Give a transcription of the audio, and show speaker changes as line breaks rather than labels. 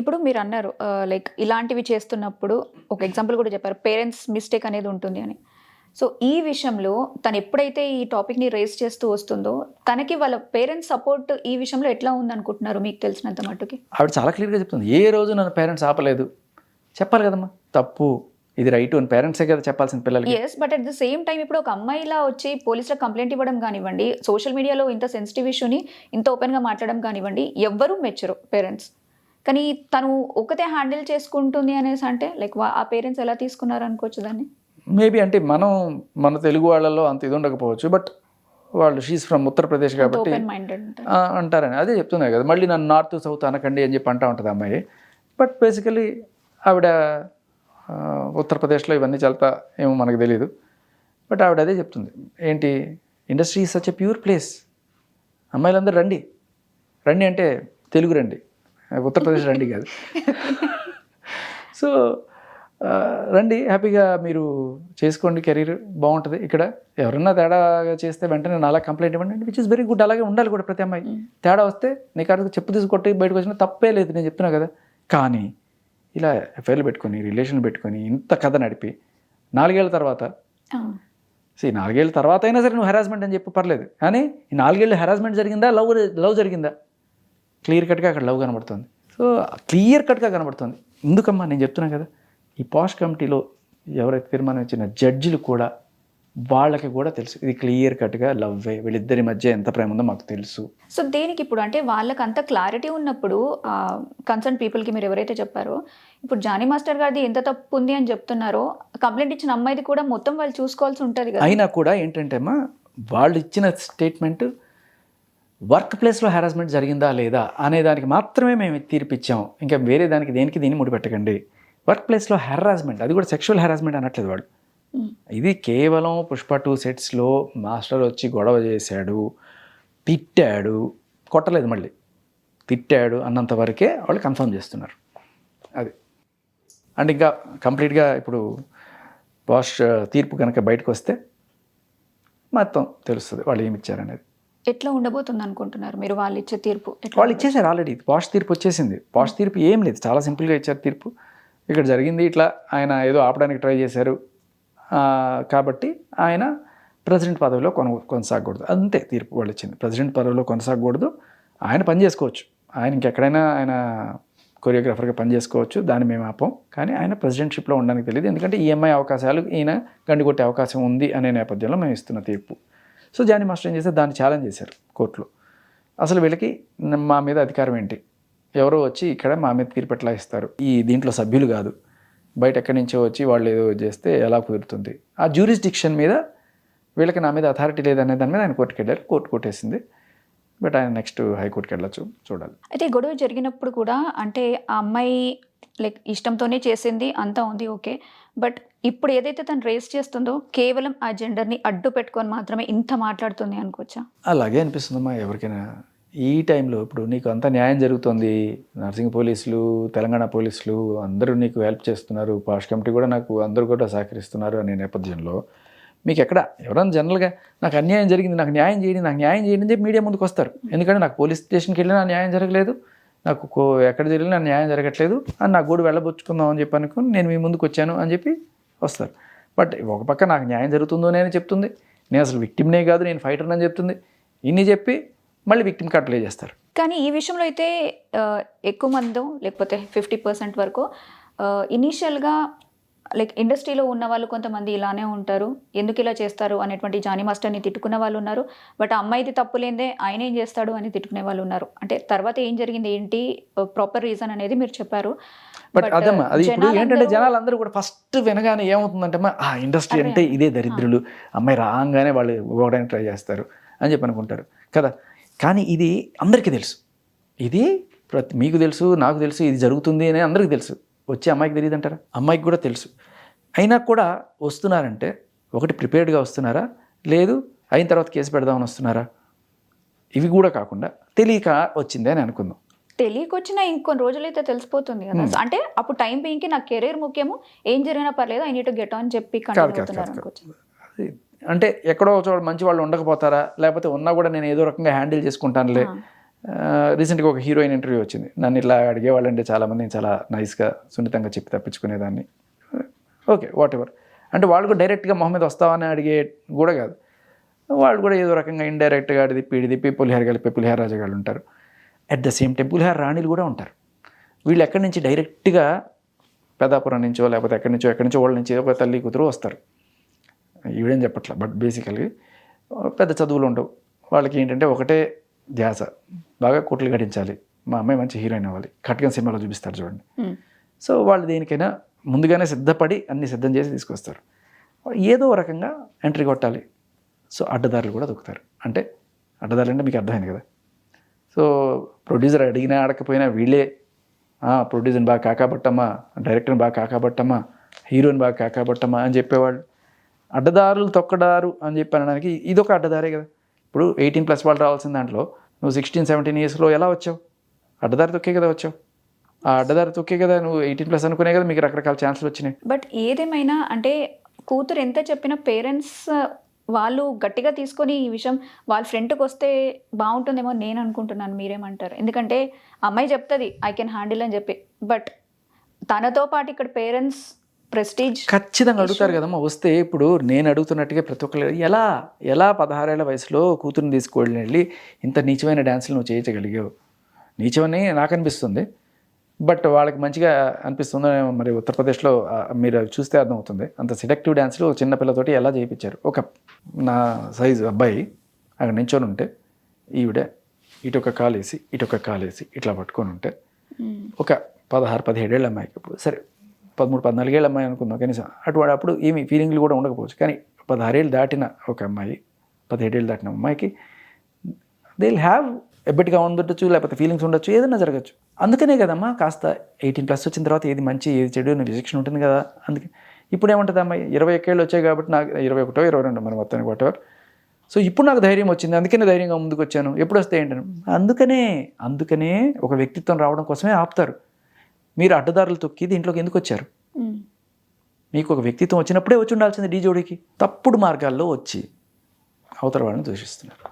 ఇప్పుడు మీరు అన్నారు లైక్ ఇలాంటివి చేస్తున్నప్పుడు ఒక ఎగ్జాంపుల్ కూడా చెప్పారు పేరెంట్స్ మిస్టేక్ అనేది ఉంటుంది అని. సో ఈ విషయంలో తను ఎప్పుడైతే ఈ టాపిక్ని రేస్ చేస్తూ వస్తుందో తనకి వాళ్ళ పేరెంట్స్ సపోర్ట్ ఈ విషయంలో ఎట్లా ఉంది అనుకుంటున్నారు మీకు తెలిసినంత మట్టుకి?
ఆవిడ చాలా క్లియర్గా చెప్తుంది ఏ రోజు నన్ను పేరెంట్స్ ఆపలేదు. చెప్పాలి కదమ్మా తప్పు ఇది రైట్ అని పేరెంట్సే కదా చెప్పాల్సిన పిల్లలకి.
Yes but at the same time ఇప్పుడు ఒక అమ్మాయిలా వచ్చి పోలీసులకు కంప్లైంట్ ఇవ్వడం కానివ్వండి సోషల్ మీడియాలో ఇంత సెన్సిటివ్ ఇష్యూని ఇంత ఓపెన్గా మాట్లాడడం కానివ్వండి ఎవ్వరూ మెచ్చరు పేరెంట్స్ కానీ తను ఒకతే హ్యాండిల్ చేసుకుంటుంది అనేసి అంటే లైక్ ఆ పేరెంట్స్ ఎలా తీసుకున్నారు అనుకోవచ్చు దాన్ని?
మేబీ అంటే మనం మన తెలుగు వాళ్ళలో అంత ఇది ఉండకపోవచ్చు బట్ వాళ్ళు షీస్ ఫ్రమ్ ఉత్తరప్రదేశ్ కాబట్టి అంటారని. అదే చెప్తున్నాయి కదా మళ్ళీ నన్ను నార్త్ సౌత్ అనకండి అని చెప్పి అంటా ఉంటుంది అమ్మాయి. బట్ బేసికలీ ఆవిడ ఉత్తరప్రదేశ్లో ఇవన్నీ చల్తా ఏమో మనకు తెలియదు బట్ ఆవిడ అదే చెప్తుంది. ఏంటి? Industry such a pure place అమ్మాయిలందరూ రండి. రండి అంటే తెలుగు రండి. ఉత్తరప్రదేశ్ రండి కాదు. సో రండి హ్యాపీగా మీరు చేసుకోండి కెరీర్ బాగుంటుంది. ఇక్కడ ఎవరన్నా తేడాగా చేస్తే వెంటనే నాలా కంప్లైంట్ ఇవ్వండి. విచ్ ఇస్ వెరీ గుడ్ అలాగే ఉండాలి కూడా ప్రతి అమ్మాయి. తేడా వస్తే నీ కాడికి చెప్పు తీసుకొట్టి బయటకు వచ్చినా తప్పే లేదు. నేను చెప్తున్నా కదా. కానీ ఇలా ఎఫ్ఐఆర్లు పెట్టుకొని రిలేషన్ పెట్టుకొని ఇంత కథ నడిపి నాలుగేళ్ళ తర్వాత see నాలుగేళ్ళ తర్వాత అయినా సరే నువ్వు హెరాస్మెంట్ అని చెప్పి పర్లేదు. కానీ ఈ నాలుగేళ్ళు హెరాస్మెంట్ జరిగిందా? లవ్ లవ్ జరిగిందా? క్లియర్ కట్గా అక్కడ లవ్ కనబడుతుంది. సో క్లియర్ కట్గా కనబడుతుంది. ఎందుకమ్మా నేను చెప్తున్నా కదా ఈ పాష్ కమిటీలో ఎవరైతే తీర్మానం ఇచ్చిన జడ్జిలు కూడా వాళ్ళకి కూడా తెలుసు. ఇది క్లియర్ కట్గా లవ్వే వీళ్ళిద్దరి మధ్య ఎంత ప్రేమ ఉందో మాకు తెలుసు.
సో దేనికి ఇప్పుడు అంటే వాళ్ళకి అంత క్లారిటీ ఉన్నప్పుడు కన్సర్న్ పీపుల్కి మీరు ఎవరైతే చెప్పారో ఇప్పుడు జానీ మాస్టర్ గారిది ఎంత తప్పు ఉంది అని చెప్తున్నారో కంప్లైంట్ ఇచ్చిన అమ్మాయిది కూడా మొత్తం వాళ్ళు చూసుకోవాల్సి ఉంటుంది కదా.
అయినా కూడా ఏంటంటే అమ్మా వాళ్ళు ఇచ్చిన స్టేట్మెంట్ వర్క్ ప్లేస్లో హెరాస్మెంట్ జరిగిందా లేదా అనే దానికి మాత్రమే మేము తీర్పిచ్చాం. ఇంకా వేరే దానికి దేనికి దీన్ని ముడిపెట్టకండి. వర్క్ ప్లేస్లో హెరాస్మెంట్ అది కూడా సెక్షువల్ హెరాస్మెంట్ అనట్లేదు వాడు. ఇది కేవలం పుష్ప టూ సెట్స్లో మాస్టర్ వచ్చి గొడవ చేశాడు తిట్టాడు కొట్టలేదు మళ్ళీ. తిట్టాడు అన్నంత వరకే వాళ్ళు కన్ఫర్మ్ చేస్తున్నారు. అది. అండ్ ఇంకా కంప్లీట్గా ఇప్పుడు బాష్ తీర్పు కనుక బయటకు వస్తే మొత్తం తెలుస్తుంది వాళ్ళు ఏమి ఇచ్చారనేది.
ఎట్లా ఉండబోతుంది అనుకుంటున్నారు మీరు వాళ్ళు ఇచ్చే తీర్పు
వాళ్ళు ఇచ్చేసారు ఆల్రెడీ పాష్ తీర్పు వచ్చేసింది. పాష్ తీర్పు ఏం లేదు. చాలా సింపుల్గా ఇచ్చారు తీర్పు. ఇక్కడ జరిగింది ఇట్లా. ఆయన ఏదో ఆపడానికి ట్రై చేశారు. కాబట్టి ఆయన ప్రెసిడెంట్ పదవిలో కొన కొనసాగకూడదు. అంతే తీర్పు వాళ్ళు ఇచ్చింది. ప్రెసిడెంట్ పదవిలో కొనసాగకూడదు. ఆయన పని చేసుకోవచ్చు. ఆయన ఇంకెక్కడైనా ఆయన కొరియోగ్రాఫర్గా పని చేసుకోవచ్చు. దాన్ని మేము ఆపం. కానీ ఆయన ప్రెసిడెంట్షిప్లో ఉండడానికి తెలియదు. ఎందుకంటే ఈఎంఐ అవకాశాలు ఈయన గండికొట్టే అవకాశం ఉంది అనే నేపథ్యంలో మేము ఇస్తున్న తీర్పు. సో జానీ మాస్టర్ ఏం చేశారు? దాన్ని ఛాలెంజ్ చేశారు కోర్టులో. అసలు వీళ్ళకి మా మీద అధికారం ఏంటి? ఎవరో వచ్చి ఇక్కడ మా మీద తీర్పు ఎట్లా ఇస్తారు? ఈ దీంట్లో సభ్యులు కాదు. బయట ఎక్కడి నుంచో వచ్చి వాళ్ళు ఏదో చేస్తే ఎలా కుదురుతుంది? ఆ జ్యూరిస్డిక్షన్ మీద వీళ్ళకి నా మీద అథారిటీ లేదనే దాని మీద ఆయన కోర్టుకి వెళ్ళారు. కోర్టు కొట్టేసింది. బట్ ఆయన నెక్స్ట్ హైకోర్టుకి వెళ్ళొచ్చు. చూడాలి.
అయితే గొడవ జరిగినప్పుడు కూడా అంటే ఆ అమ్మాయి లైక్ ఇష్టంతోనే చేసింది అంతా ఉంది ఓకే. బట్ ఇప్పుడు ఏదైతే తను రేస్ చేస్తుందో కేవలం ఆ జెండర్ని అడ్డు పెట్టుకొని మాత్రమే ఇంత మాట్లాడుతుంది అనుకోవచ్చా?
అలాగే అనిపిస్తుందమ్మా ఎవరికైనా. ఈ టైంలో ఇప్పుడు నీకు అంత న్యాయం జరుగుతుంది. నర్సింగ్ పోలీసులు తెలంగాణ పోలీసులు అందరూ నీకు హెల్ప్ చేస్తున్నారు. పాష్ కమిటీ కూడా నాకు అందరూ కూడా సహకరిస్తున్నారు అనే నేపథ్యంలో. మీకు ఎక్కడ? ఎవరైనా జనరల్గా నాకు అన్యాయం జరిగింది నాకు న్యాయం చేయండి నాకు న్యాయం చేయండి అని చెప్పి మీడియా ముందుకు వస్తారు. ఎందుకంటే నాకు పోలీస్ స్టేషన్కి వెళ్ళినా న్యాయం జరగలేదు. నాకు కో- ఎక్కడ జరిగినా న్యాయం జరగట్లేదు అని నా గూడు వెళ్ళబుచ్చుకుందాం అని చెప్పి అనుకుని నేను మీ ముందుకు వచ్చాను అని చెప్పి వస్తారు. బట్ ఒక పక్క నాకు న్యాయం జరుగుతుందో అని చెప్తుంది. నేను అసలు విక్టిమ్నే కాదు నేను ఫైటర్ అని చెప్తుంది. ఇన్ని చెప్పి మళ్ళీ విక్టిమ్ కార్డ్ ప్లే చేస్తారు.
కానీ ఈ విషయంలో అయితే ఎక్కువ మంది లేకపోతే ఫిఫ్టీ పర్సెంట్ వరకు ఇనీషియల్గా లైక్ ఇండస్ట్రీలో ఉన్న వాళ్ళు కొంతమంది ఇలానే ఉంటారు. ఎందుకు ఇలా చేస్తారు అనేటువంటి జానీ మాస్టర్ని తిట్టుకున్న వాళ్ళు ఉన్నారు. బట్ ఆ అమ్మాయిది తప్పు లేదే ఆయన ఏం చేస్తాడు అని తిట్టుకునే వాళ్ళు ఉన్నారు. అంటే తర్వాత ఏం జరిగింది ఏంటి? ప్రాపర్ రీజన్ అనేది మీరు చెప్పారు.
బట్ అదమ్మా అది ఇప్పుడు ఏంటంటే జనాలందరూ కూడా ఫస్ట్ వినగానే ఏమవుతుందంటే ఆ ఇండస్ట్రీ అంటే ఇదే దరిద్రులు. అమ్మాయి రాగానే వాళ్ళు ఇవ్వడానికి ట్రై చేస్తారు అని చెప్పి అనుకుంటారు కదా? కానీ ఇది అందరికీ తెలుసు. ఇది ప్రతి మీకు తెలుసు నాకు తెలుసు ఇది జరుగుతుంది అని అందరికీ తెలుసు. వచ్చే అమ్మాయికి తెలియదు అంటారా అమ్మాయికి కూడా తెలుసు. అయినా కూడా వస్తున్నారంటే ఒకటి ప్రిపేర్డ్గా వస్తున్నారా? లేదు అయిన తర్వాత కేసు పెడదామని వస్తున్నారా? ఇవి కూడా కాకుండా తెలియక వచ్చిందే అని అనుకుందాం.
తెలియకొచ్చిన ఇంకొన్ని రోజులైతే తెలిసిపోతుంది కదా. అంటే అప్పుడు టైం బీయింగ్కి నాకు కెరీర్ ముఖ్యము ఏం జరిగినా పర్లేదు ఐ నీట్ గెట్ ఆన్ చెప్పి
అంటే ఎక్కడో ఒక చోట మంచి వాళ్ళు ఉండకపోతారా? లేకపోతే ఉన్నా కూడా నేను ఏదో రకంగా హ్యాండిల్ చేసుకుంటానులే. రీసెంట్గా ఒక హీరోయిన్ ఇంటర్వ్యూ వచ్చింది. నన్ను ఇట్లా అడిగేవాళ్ళంటే చాలామంది నేను చాలా నైస్గా సున్నితంగా చెప్పి తప్పించుకునేదాన్ని. ఓకే వాట్ ఎవర్ అంటే వాళ్ళు కూడా డైరెక్ట్గా మొహమ్మద్ వస్తావని అడిగే కూడా కాదు. వాళ్ళు కూడా ఏదో రకంగా ఇండైరెక్ట్గా అడిది తిప్పి తిప్పి పులిహార కలిపి పులిహార రాజగాళ్ళు ఉంటారు. అట్ ద సేమ్ టైం పులిహార రాణిలు కూడా ఉంటారు. వీళ్ళు ఎక్కడి నుంచి డైరెక్ట్గా పెదాపురం నుంచో లేకపోతే ఎక్కడి నుంచో ఎక్కడి నుంచో వాళ్ళ నుంచి ఒక తల్లి కూతురు వస్తారు. ఈవిడేం చెప్పట్లా? బట్ బేసికల్గా పెద్ద చదువులు ఉండవు. వాళ్ళకి ఏంటంటే ఒకటే ధ్యాస. బాగా కోట్లు గడించాలి. మా అమ్మాయి మంచి హీరోయిన్ అవ్వాలి. కట్గన్ సినిమాలో చూపిస్తారు చూడండి. సో వాళ్ళు దేనికైనా ముందుగానే సిద్ధపడి అన్ని సిద్ధం చేసి తీసుకొస్తారు. ఏదో రకంగా ఎంట్రీ కొట్టాలి. సో అడ్డదారులు కూడా దొక్కుతారు. అంటే అడ్డదారులు అంటే మీకు అర్థమైంది కదా. సో ప్రొడ్యూసర్ అడిగినా అడగకపోయినా వీళ్ళే ప్రొడ్యూసర్ని బాగా కాకాబట్టమ్మా డైరెక్టర్ని బాగా కాకాబట్టమ్మా హీరోని బాగా కాకాబట్టమ్మా అని చెప్పేవాళ్ళు. అడ్డదారులు తొక్కడారు అని చెప్పి అనడానికి ఇదొక అడ్డదారే కదా. ఇప్పుడు ఎయిటీన్ ప్లస్ వాళ్ళు రావాల్సిన దాంట్లో నువ్వు సిక్స్టీన్ సెవెంటీన్ ఇయర్స్లో ఎలా వచ్చావు? అడ్డదారి తొక్కే కదా వచ్చావు. ఆ అడ్డదారి తొక్కే కదా నువ్వు ఎయిటీన్ ప్లస్ అనుకునే కదా మీకు రకరకాల ఛాన్సులు వచ్చినాయి.
బట్ ఏదేమైనా అంటే కూతురు ఎంత చెప్పినా పేరెంట్స్ వాళ్ళు గట్టిగా తీసుకొని ఈ విషయం వాళ్ళ ఫ్రెండ్కి వస్తే బాగుంటుందేమో అని నేను అనుకుంటున్నాను మీరేమంటారు? ఎందుకంటే అమ్మాయి చెప్తుంది ఐ కెన్ హ్యాండిల్ అని చెప్పి. బట్ తనతో పాటు ఇక్కడ పేరెంట్స్ ప్రెస్టీజ్
ఖచ్చితంగా అడుగుతారు కదమ్మా వస్తే ఇప్పుడు నేను అడుగుతున్నట్టుగా ప్రతి ఒక్కరు ఎలా ఎలా పదహారేళ్ళ వయసులో కూతురుని తీసుకువెళ్ళి వెళ్ళి ఇంత నీచమైన డ్యాన్సులు నువ్వు చేయించగలిగావు నీచమని నాకు అనిపిస్తుంది. బట్ వాళ్ళకి మంచిగా అనిపిస్తుందో మరి ఉత్తరప్రదేశ్లో మీరు అవి చూస్తే అర్థమవుతుంది. అంత సిడక్టివ్ డ్యాన్స్లు చిన్న పిల్లతోటి ఎలా చేయించారు? ఒక నా సైజు అబ్బాయి అక్కడ నించొని ఉంటే ఈవిడ ఇటు ఒక కాలు వేసి ఇటు ఒక కాలు వేసి ఇట్లా పట్టుకొని ఉంటే ఒక పదహారు పదిహేడేళ్ళ అమ్మాయికి ఇప్పుడు సరే పదమూడు పద్నాలుగేళ్ళ అమ్మాయి అనుకుందాం. కనీసం అటువంటి అప్పుడు ఏమి ఫీలింగ్లు కూడా ఉండకపోవచ్చు. కానీ పదహారేళ్ళు దాటిన ఒక అమ్మాయి పదిహేడేళ్ళు దాటిన అమ్మాయికి దే విల్ హ్యావ్ ఎబ్బటిగా ఉండొచ్చు లేకపోతే ఫీలింగ్స్ ఉండొచ్చు ఏదైనా జరగచ్చు. అందుకనే కదమ్మా కాస్త ఎయిటీన్ ప్లస్ వచ్చిన తర్వాత ఏది మంచి ఏది చెడు అనే విశిక్షణ ఉంటుంది కదా. అందుకే ఇప్పుడు ఏముంటుంది అమ్మాయి? ఇరవై ఒక్కేళ్ళు వచ్చాయి కాబట్టి నాకు ఇరవై ఒకటో ఇరవై రెండు మనం మొత్తానికి వాటెవర్ సో ఇప్పుడు నాకు ధైర్యం వచ్చింది అందుకనే ధైర్యంగా ముందుకు వచ్చాను ఎప్పుడు వస్తే ఏంటని? అందుకనే అందుకనే ఒక వ్యక్తిత్వం రావడం కోసమే ఆపుతారు. మీరు అడ్డదారులు తొక్కి దీంట్లోకి ఎందుకు వచ్చారు? మీకు ఒక వ్యక్తిత్వం వచ్చినప్పుడే వచ్చి ఉండాల్సింది డీ జోడీకి. తప్పుడు మార్గాల్లో వచ్చి అవతల వాళ్ళని దూషిస్తున్నారు